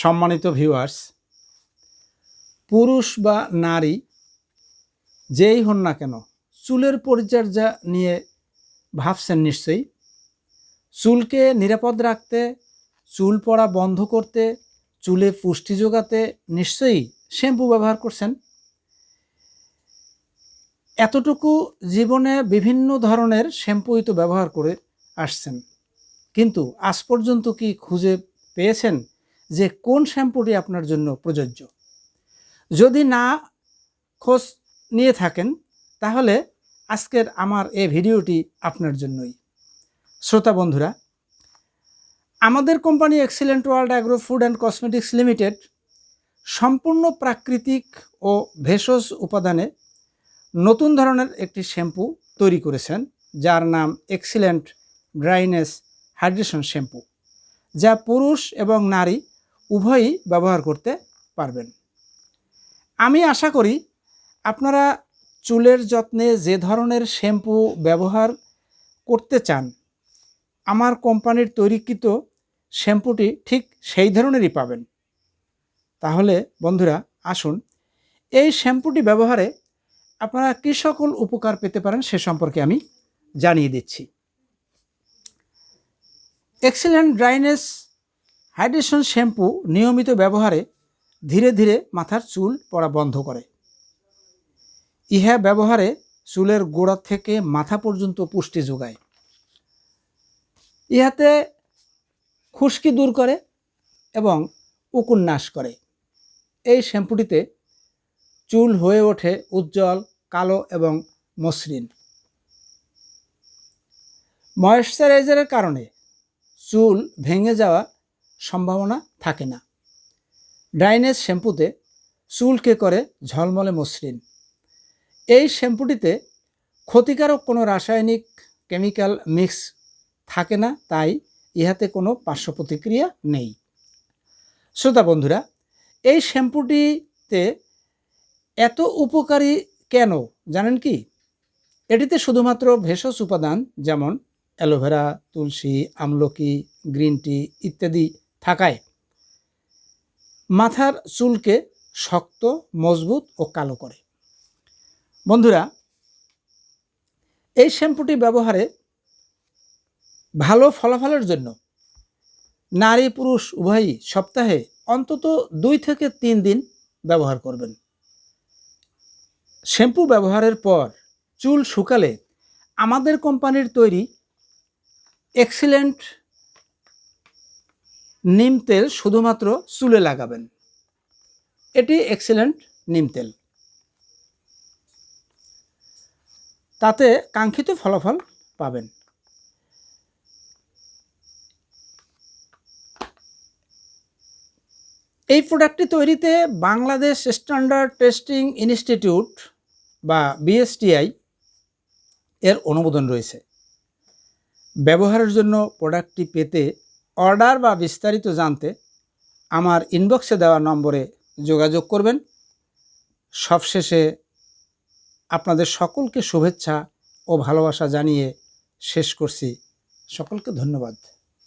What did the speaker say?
সম্মানিত ভিউয়ার্স পুরুষ বা নারী, যেই হন না কেন, চুলের পরিচর্যা নিয়ে ভাবছেন নিশ্চয়ই। চুলকে নিরাপদ রাখতে, চুল পড়া বন্ধ করতে, চুলে পুষ্টি যোগাতে নিশ্চয়ই শ্যাম্পু ব্যবহার করছেন। এতটুকু জীবনে বিভিন্ন ধরনের শ্যাম্পুই তো ব্যবহার করে আসছেন। কিন্তু আজ পর্যন্ত কি খুঁজে পেয়েছেন যে কোন শ্যাম্পুটি আপনার জন্য প্রযোজ্য। যদি না খোঁজ নিয়ে থাকেন, তাহলে আজকের আমার এই ভিডিওটি আপনার জন্যই। শ্রোতা বন্ধুরা, আমাদের company excellent world agro food and cosmetics limited সম্পূর্ণ প্রাকৃতিক ও ভেষজ উপাদানে নতুন ধরনের একটি শ্যাম্পু তৈরি করেছেন, যার নাম এক্সিলেন্ট ড্রাইনেস হাইড্রেশন শ্যাম্পু, যা পুরুষ এবং নারী উভয়ই ব্যবহার করতে পারবেন। আমি আশা করি আপনারা চুলের যত্নে যে ধরনের শ্যাম্পু ব্যবহার করতে চান, আমার কোম্পানির তৈরিকৃত শ্যাম্পুটি ঠিক সেই ধরনেরই পাবেন। তাহলে বন্ধুরা, আসুন, এই শ্যাম্পুটি ব্যবহারে আপনারা কী সকল উপকার পেতে পারেন সে সম্পর্কে আমি জানিয়ে দিচ্ছি। এক্সিলেন্ট ড্রাইনেস হাইড্রেশন শ্যাম্পু নিয়মিত ব্যবহারে ধীরে ধীরে মাথার চুল পড়া বন্ধ করে। ইহা ব্যবহারে চুলের গোড়া থেকে মাথা পর্যন্ত পুষ্টি যোগায়। ইহাতে খুশকি দূর করে এবং উকুন নাশ করে। এই শ্যাম্পুটিতে চুল হয়ে ওঠে উজ্জ্বল, কালো এবং মসৃণ। ময়েশ্চারাইজারের কারণে চুল ভেঙে যাওয়া সম্ভাবনা থাকে না। ড্রাইনেজ শ্যাম্পুতে চুলকে করে ঝলমলে মসৃণ। এই শ্যাম্পুটিতে ক্ষতিকারক কোনো রাসায়নিক কেমিক্যাল মিক্স থাকে না, তাই ইহাতে কোনো পার্শ্ব প্রতিক্রিয়া নেই। শ্রোতা বন্ধুরা, এই শ্যাম্পুটিতে এত উপকারী কেন জানেন কি? এটিতে শুধুমাত্র ভেষজ উপাদান যেমন অ্যালোভেরা, তুলসী, আমলকি, গ্রিন টি ইত্যাদি থাকায়। মাথার চুলকে শক্ত, মজবুত ও কালো করে। বন্ধুরা, এই শ্যাম্পুটি ব্যবহারে ভালো ফলাফলের জন্য নারী পুরুষ উভয়ই সপ্তাহে অন্তত দুই থেকে তিন দিন ব্যবহার করবেন। শ্যাম্পু ব্যবহারের পর চুল শুকালে আমাদের কোম্পানির তৈরি এক্সিলেন্ট নিম তেল শুধুমাত্র চুলে লাগাবেন। এটি এক্সেলেন্ট নিম তেল। তাতে কাঙ্ক্ষিত ফলাফল পাবেন। এই প্রোডাক্টটি তৈরিতে বাংলাদেশ স্ট্যান্ডার্ড টেস্টিং ইনস্টিটিউট বা বিএসটিআই এর অনুমোদন রয়েছে। ব্যবহারের জন্য প্রোডাক্টটি পেতে অর্ডার বা বিস্তারিত জানতে আমার ইনবক্সে দেওয়া নম্বরে যোগাযোগ করবেন। সবশেষে আপনাদের সকলকে শুভেচ্ছা ও ভালোবাসা জানিয়ে শেষ করছি। সকলকে ধন্যবাদ।